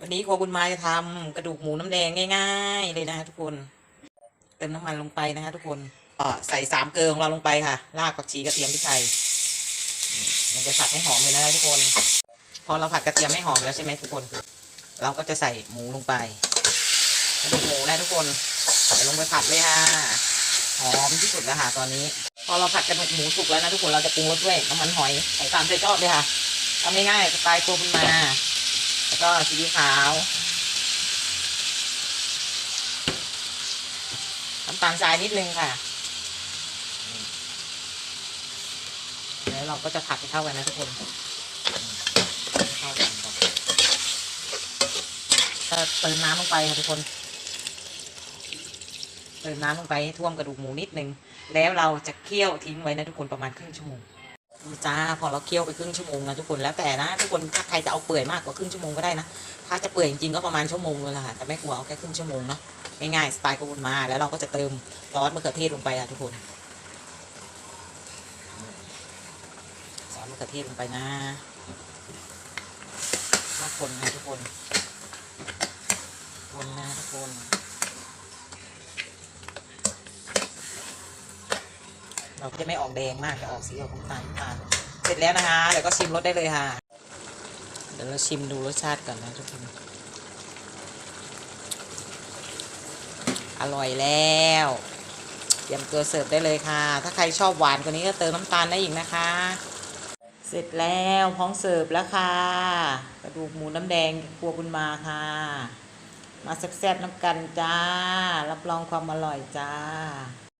วันนี้ครัวบุญมาจะทำกระดูกหมูน้ำแดงง่ายๆ เลยนะคะทุกคน เติมน้ำมันลงไปนะคะทุกคนก็ใส่สามเกลือของเราลงไปค่ะ รากผักชีกระเทียมพริกไทยมันจะผัดให้หอมเลยนะคะทุกคน พอเราผัดกระเทียมให้หอมแล้วใช่ไหมทุกคน เราก็จะใส่หมูลงไปกระดูกหมูนะทุกคนใส่ลงไปผัดเลยค่ะ หอมที่สุดแล้วค่ะตอนนี้ พอเราผัดกระดูกหมูสุกแล้วนะทุกคนเราจะปรุงรสด้วยน้ำมันหอยใส่ตามใจชอบเลยค่ะทำง่ายๆสไตล์ครัวบุญมา แล้วก็ซีอิ๊วขาวน้ำตาลทรายนิดนึงค่ะแล้วเราก็จะผัดให้เข้ากันนะทุกคนเข้ากันก็เติมน้ำลงไปค่ะทุกคนเติมน้ำลงไปให้ท่วมกระดูกหมูนิดนึงแล้วเราจะเคี่ยวทิ้งไว้นะทุกคนประมาณครึ่งชั่วโมง จ้าพอเราเคี่ยวไปครึ่งชั่วโมงนะทุกคนแล้วแต่นะทุกคนถ้าใครจะเอาเปื่อยมากกว่าครึ่งชั่วโมงก็ได้นะถ้าจะเปื่อยจริงๆก็ประมาณชั่วโมงเลยล่ะแต่ไม่กลัวเอาแค่ครึ่งชั่วโมงเนาะง่ายๆสไตล์กบุนมาแล้วเราก็จะเติมซอสมะเขือเทศลงไปค่ะทุกคนซอสมะเขือเทศลงไปนะมาคนนะทุกคน เราก็จะไม่ออกแดงมากจะออกสีออกน้ำตาลน้ำตาลเสร็จแล้วนะคะเดี๋ยวก็ชิมรสได้เลยค่ะ เดี๋ยวเราชิมดูรสชาติก่อนนะทุกคนอร่อยแล้วเตรียมตัวเสิร์ฟได้เลยค่ะ ถ้าใครชอบหวานกว่านี้ก็เติมน้ำตาลได้อีกนะคะ เสร็จแล้วพร้อมเสิร์ฟแล้วค่ะ กระดูกหมูน้ำแดงครัวบุญมาค่ะ มาแซ่บๆน้ำกันจ้า รับรองความอร่อยจ้า